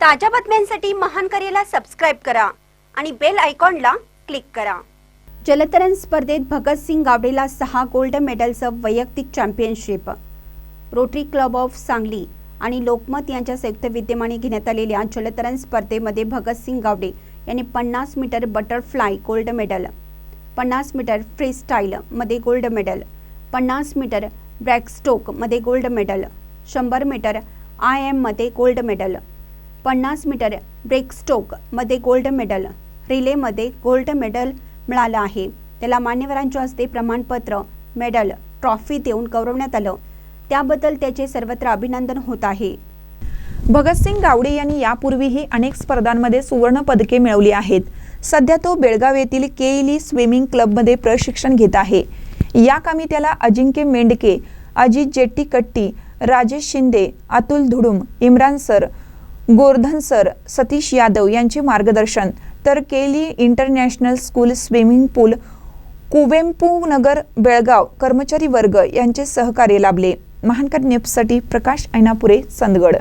ताज्या बातम्यांसाठी महान करेला सबस्क्राईब करा आणि बेल आयकॉनला क्लिक करा. जलतरण स्पर्धेत भगतसिंग गावडेला सहा गोल्ड मेडलचं वैयक्तिक championship rotary club of Sangli आणि लोकमत यांच्या संयुक्त विद्यमाने घेण्यात आलेल्या जलतरण स्पर्धेमध्ये भगतसिंग गावडे यांनी पन्नास मीटर बटरफ्लाय गोल्ड मेडल पन्नास मीटर फ्रीस्टाईलमध्ये गोल्ड मेडल पन्नास मीटर ब्रॅकस्ट्रोकमध्ये गोल्ड मेडल शंभर मीटर आय एममध्ये गोल्ड मेडल पन्नास मीटर ब्रेकस्ट्रोकमध्ये गोल्ड मेडल रिलेमध्ये गोल्ड मेडल मिळालं आहे. त्याला मान्यवरांच्या हस्ते प्रमाणपत्र मेडल ट्रॉफी देऊन गौरवण्यात आलं. त्याबद्दल त्याचे सर्वत्र अभिनंदन होत आहे. भगतसिंग गावडे यांनी यापूर्वीही अनेक स्पर्धांमध्ये सुवर्ण पदके मिळवली आहेत. सध्या तो बेळगाव येथील केईली स्विमिंग क्लबमध्ये प्रशिक्षण घेत आहे. या कामी त्याला अजिंक्य मेंढके अजित जेट्टीकट्टी राजेश शिंदे अतुल धुडुम इम्रान सर गोर्धन सर सतीश यादव यांचे मार्गदर्शन तर केली international school swimming pool Kuvempu Nagar Belgaum कर्मचारी वर्ग यांचे सहकार्य लाभले. महानकर नेपसाठी प्रकाश ऐनापुरे चंदगड.